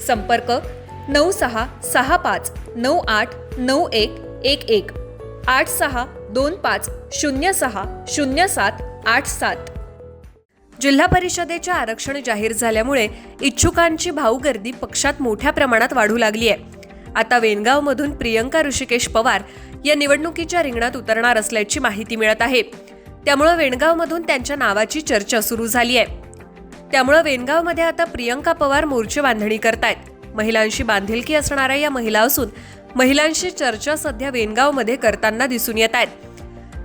संपर्क नऊ सहा सहा पाच नऊ आठ नऊ एक एक एक. आठ सहा दोन पाच शून्य सहा शून्य सात आठ सात. जिल्हा परिषदेचे आरक्षण जाहीर झाल्यामुळे इच्छुकांची भाऊगर्दी पक्षात मोठ्या प्रमाणात वाढू लागली आहे. आता वेनगावमधून प्रियंका ऋषिकेश पवार या निवडणुकीच्या रिंगणात उतरणार असल्याची माहिती मिळत आहे. त्यामुळं वेणगावमधून त्यांच्या नावाची चर्चा सुरू झाली आहे. त्यामुळं वेनगावमध्ये आता प्रियंका पवार मोर्चे बांधणी करतायत. महिलांशी बांधिलकी असणाऱ्या या महिला असून महिलांशी चर्चा सध्या वेनगावमध्ये करताना दिसून येत आहेत.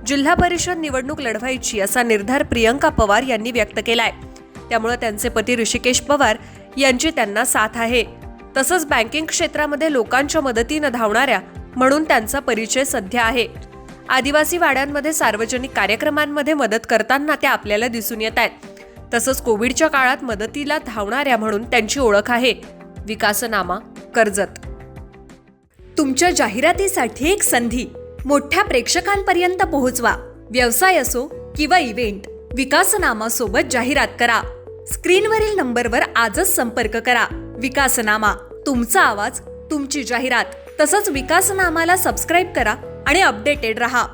जिल्हा परिषद निवडणूक लढवायची असा निर्धार प्रियंका पवार यांनी व्यक्त केलाय. त्यामुळे त्यांचे पती ऋषिकेश पवार यांची त्यांना साथ आहे. तसंच बँकिंग क्षेत्रामध्ये लोकांच्या मदतीनं धावणाऱ्या म्हणून त्यांचा परिचय सध्या आहे. आदिवासी वाड्यांमध्ये सार्वजनिक कार्यक्रमांमध्ये मदत करताना त्या आपल्याला दिसून येत आहेत. तसंच कोविडच्या काळात मदतीला धावणाऱ्या म्हणून त्यांची ओळख आहे. विकासनामा कर्जत. तुमच्या जाहिरातीसाठी एक संधी. मोठ्या प्रेक्षकांपर्यंत पोहोचवा. व्यवसाय असो किंवा इव्हेंट विकासनामा सोबत जाहिरात करा. स्क्रीनवरील नंबरवर आजच संपर्क करा. विकासनामा तुमचा आवाज तुमची जाहिरात. तसंच विकासनामाला सबस्क्राईब करा आणि अपडेटेड रहा.